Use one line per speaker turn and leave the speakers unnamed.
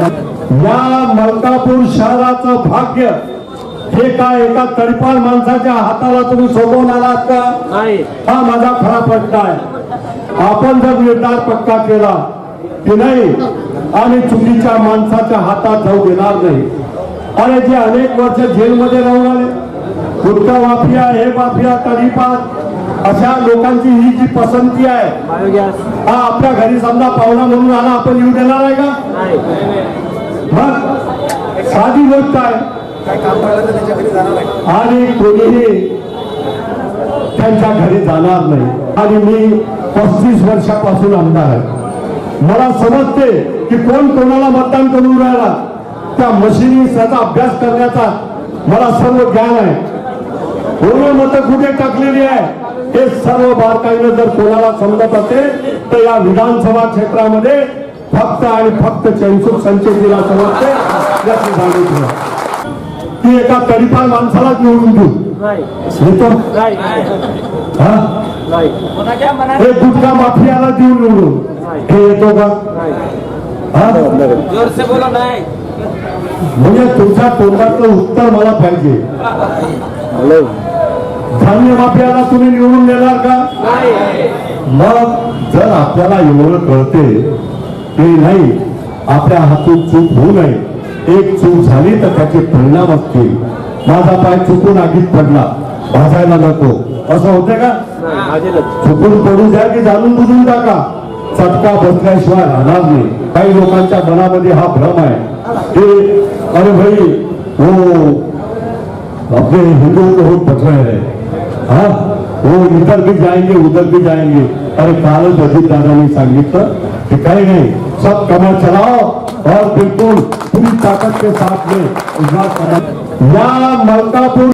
या मलकापूर शहराचं भाग्य हे काय एका तडपाल माणसाच्या हाताला तुम्ही सोडवून आलात का?
नाही.
हा माझा खरा प्रश्न आहे. आपण जर निर्धार पक्का केला की नाही आणि चुकीच्या माणसाच्या हातात जाऊ देणार नाही. अरे जे अनेक वर्ष जेलमध्ये राहून आले गुटखा माफिया हे माफिया तडीपार अशा लोकांची ही जी पसंती आहे हा आपल्या घरी समजा पाहुणा म्हणून आला आपण येऊ देणार आहे का?
नाही.
मग साधी गोष्ट आहे. आणि कोणीही त्यांच्या घरी जाणार नाही. आणि मी पस्तीस वर्षापासून आमदार आहे. मला समजते की कोण कोणाला मतदान करून राहिला त्या मशिनी त्याचा अभ्यास करण्याचा मला सर्व ज्ञान आहे. पूर्ण मतं कुठे टाकलेली आहे? हे सर्व बारकाईनं जर कोणाला समजत असेल तर या विधानसभा क्षेत्रामध्ये फक्त आणि फक्त चैनसुख संचेतीला समजते. याची सांगितलं ती एका तडीपार माणसालाच निवडून देऊ. हे गुटखा माफियाला देऊ निवडून. हे येतो का? हा?
नाही
म्हणजे तुमच्या तोंडातलं उत्तर मला पाहिजे. धान्य माफियाला तुम्ही निवडून देणार का? मग जर आपल्याला एवढं कळते की नाही आपल्या हातून चूक होऊ नये एक चूक झाली तर त्याचे परिणाम असतील. माझा पाय चुकून आगीत पडला भाजायला नको. असं होते का? चुकून पडू द्या की जाणून बुजून टाका चटका बसल्याशिवाय राहणार नाही. काही लोकांच्या मनामध्ये हा भ्रम आहे. की अरे भाई हो अपने हिंदुओं को वोट बच रहे हैं हाँ वो इधर भी जाएँगे, उधर भी जाएँगे। अरे कालच अजित दादांनी सांगितलं की काही नाही। सब कमर चलाओ और बिल्कुल पूरी ताकत के साथ में या मलकापुर